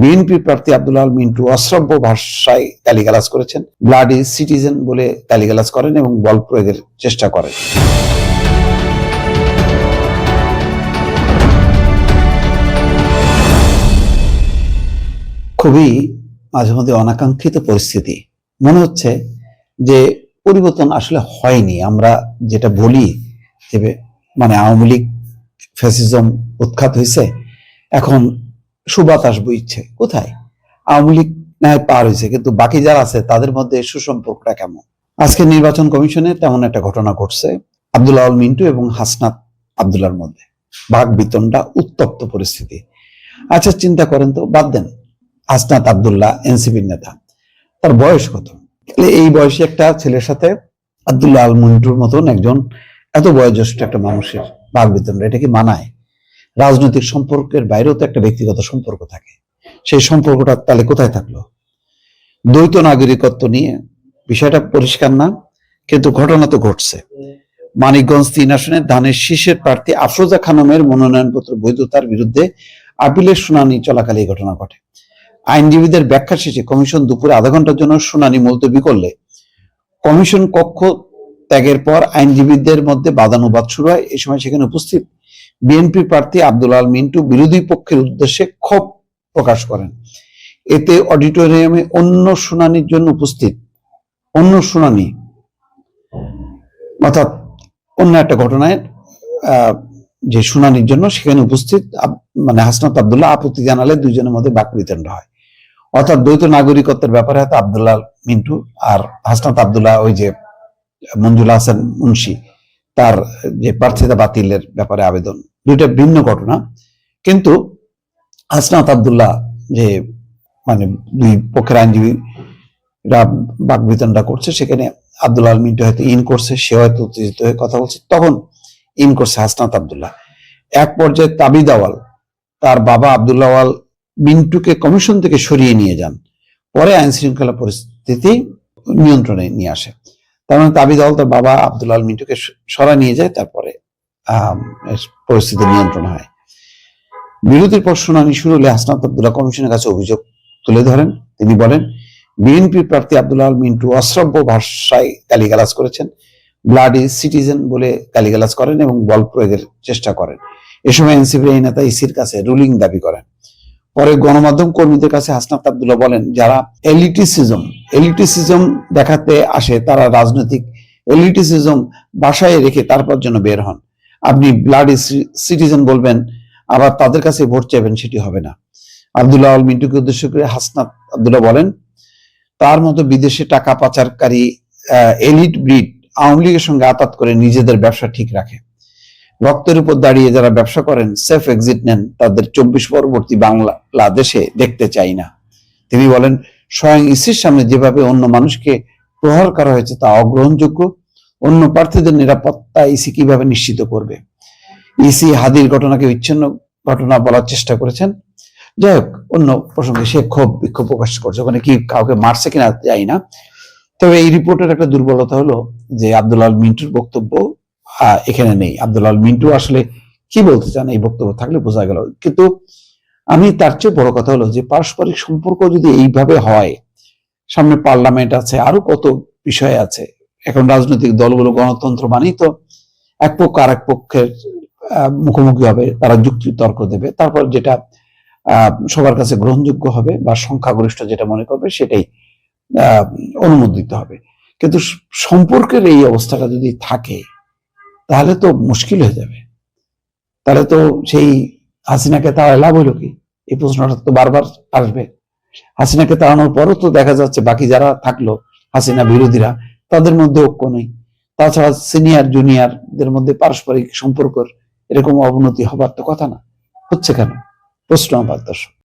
BNP প্রার্থী আব্দুল আল মিন্টু অশ্রব্য ভাষায় গালিগালাজ করেছেন। ব্লাডি সিটিজেন বলে গালিগালাজ করেন এবং বল প্রয়োগের চেষ্টা করেন। খুবই মাঝে মধ্যে অনাকাঙ্ক্ষিত পরিস্থিতি। মনে হচ্ছে যে পরিবর্তন আসলে হয়নি। আমরা যেটা বলি যে মানে আওয়ামী লীগ ফ্যাসিজম উৎখাত হয়েছে, এখন সুবাতাস বইছে। কোথায়? আওয়ামী লীগ ন্যায় পার হয়েছে, কিন্তু বাকি যারা আছে, তাদের মধ্যে সুসম্পর্কটা কেমন? আজকে নির্বাচন কমিশনে তেমন একটা ঘটনা ঘটছে আব্দুল্লাহ মিন্টু এবং হাসনাত আবদুল্লার মধ্যে। বাঘ বিতনটা উত্তপ্ত পরিস্থিতি। আচ্ছা চিন্তা করেন তো, বাদ দেন। হাসনাত আবদুল্লাহ, এনসিপির নেতা। তার বয়স কত? এই বয়সে একটা ছেলের সাথে আবদুল্লাহ আল মিন্টুর মতন একজন এত বয়োজ্যেষ্ঠ একটা মানুষের বাঘ বিতন এটা কি মানায়? রাজনৈতিক সম্পর্কের বাইরেও তো একটা ব্যক্তিগত সম্পর্ক থাকে। সেই সম্পর্কটা তাহলে কোথায় থাকল? দ্বৈত নাগরিকত্ব নিয়ে বিষয়টা পরিষ্কার না, কিন্তু ঘটনা তো ঘটছে। মানিকগঞ্জ তিন আসনে ধানের শীষের প্রার্থী আফরোজা খানমের মনোনয়নপত্র বৈধতার বিরুদ্ধে আপিলের শুনানি চলাকালে এই ঘটনা ঘটে। আইনজীবীদের ব্যাখ্যা শেষে কমিশন দুপুরে আধা ঘণ্টার জন্য শুনানি মুলতবি করলে কমিশন কক্ষ ত্যাগের পর আইনজীবীদের মধ্যে বাদানুবাদ শুরু হয়। এই সময় সেখানে উপস্থিত বিএনপি প্রার্থী আব্দুল আল মিন্টু বিরোধী পক্ষের উদ্দেশ্যে ক্ষোভ প্রকাশ করেন। এতে অডিটোরিয়ামে অন্য শুনানির জন্য উপস্থিত, অন্য শুনানি, অর্থাৎ অন্য একটা ঘটনায় যে শুনানির জন্য সেখানে উপস্থিত মানে হাসনাত আবদুল্লাহ আপত্তি জানালে দুইজনের মধ্যে বাক বিতণ্ড হয়। অর্থাৎ দ্বৈত নাগরিকত্বের ব্যাপারে হয়তো আবদুল্লাহ মিন্টু আর হাসনাত আবদুল্লাহ ওই যে মঞ্জুল হাসান মুন্সি তার যে প্রার্থিতা বাতিলের ব্যাপারে আবেদন। দুইটা ভিন্ন ঘটনা। কিন্তু হাসনাত আবদুল্লাহ যে মানে দুই পক্ষের আইনজীবীরা বাকবিতনটা করছে, সেখানে আব্দুল্লাহ আল মিন্টু হয়তো ইন করছে, সে হয়তো উত্তেজিত হয়ে কথা বলছে, তখন ইন করছে হাসনাত আবদুল্লাহ। এক পর্যায়ে তাবিদ আওয়াল, তার বাবা আবদুল্লাহ আওয়াল মিন্টুকে কমিশন থেকে সরিয়ে নিয়ে যান। পরে আইন শৃঙ্খলা পরিস্থিতি নিয়ন্ত্রণে নিয়ে আসে। তার মানে তাবিদ আওয়াল তার বাবা আবদুল্লাহ আল মিন্টুকে সরা নিয়ে যায়, তারপরে পরিস্থিতি নিয়ন্ত্রণ হয়। বিরতির পর শুনানি শুরু হলে হাসনাত আবদুল্লাহ কমিশনের কাছে অভিযোগ তুলে ধরেন। তিনি বলেন, বিএনপি প্রার্থী আব্দুল্লাহ আল মিন্টু অশ্রব্য ভাষায় গালিগালাজ করেছেন, ব্লাডি সিটিজেন বলে গালিগালাজ করেন এবং বল প্রয়োগের চেষ্টা করেন। এ সময় এনসিপি এই নেতা ইসির কাছে রুলিং দাবি করেন। পরে গণমাধ্যম কর্মীদের কাছে হাসনাত আবদুল্লাহ বলেন, যারা এলিটিসিজম এলিটিসিজম দেখাতে আসে তারা রাজনৈতিক এলিটিসিজম বাসায় রেখে তারপর জন্য বের হন। আপনি ব্লাডি সিটিজেন বলবেন, আবার তাদের কাছে ভোট চাইবেন সেটি হবে না। আবদুল্লাহ আল মিন্টুকে উদ্দেশ্য করে হাসনাত আবদুল্লাহ বলেন, তার মতো বিদেশে টাকা পাচারকারী এলিট ব্রিড আওয়ামী লীগের সঙ্গে আতাত করে নিজেদের ব্যবসা ঠিক রাখে। রক্তের উপর দাঁড়িয়ে যারা ব্যবসা করেন সেফ এক্সিট নেন, তাদের চব্বিশ পরবর্তী বাংলাদেশে দেখতে চাই না। তিনি বলেন স্বয়ং ইসির সামনে যেভাবে অন্য মানুষকে প্রহার করা হয়েছে তা অগ্রহণযোগ্য। অন্য প্রার্থীদের নিরাপত্তা ইসি কীভাবে নিশ্চিত করবে? ইসি হাদির ঘটনাকে বিচ্ছিন্ন ঘটনা বলার চেষ্টা করেছেন। যাই হোক, অন্য প্রসঙ্গে সে ক্ষোভ, বিক্ষোভ প্রকাশ করছে। ওখানে কি কাউকে মারছে কিনা যাই না। তবে এই রিপোর্টের একটা দুর্বলতা হলো যে আব্দুল্লাহ আল মিন্টুর বক্তব্য এখানে নেই। আব্দুল্লাহ আল মিন্টু আসলে কি বলতে চান এই বক্তব্য থাকলে বোঝা গেল। কিন্তু আমি তার চেয়ে বড় কথা হলো যে পারস্পরিক সম্পর্ক যদি এইভাবে হয়, সামনে পার্লামেন্ট আছে, আরও কত বিষয় আছে, এখন রাজনৈতিক দলগুলো গণতন্ত্র মানেই তো এক পক্ষ আর এক পক্ষের মুখোমুখি হবে, তারা যুক্তি তর্ক দেবে, তারপর যেটা সবার কাছে গ্রহণযোগ্য হবে বা সংখ্যাগরিষ্ঠ যেটা মনে করবে সেটাই অনুমোদিত হবে। কিন্তু সম্পর্কের এই অবস্থাটা যদি থাকে, তাহলে তো মুশকিল হয়ে যাবে। তাহলে তো সেই হাসিনাকে তাড়ায় লাভ হলো কি? এই প্রশ্নটা তো বারবার আসবে। হাসিনাকে তাড়ানোর পরও তো দেখা যাচ্ছে বাকি যারা থাকল, হাসিনা বিরোধীরা, তাদের মধ্যে ঐক্য নেই। তাছাড়া সিনিয়র জুনিয়রদের মধ্যে পারস্পরিক সম্পর্কর এরকম অবনতি হবার তো কথা না। হচ্ছে কেন? প্রশ্ন আমার দর্শক।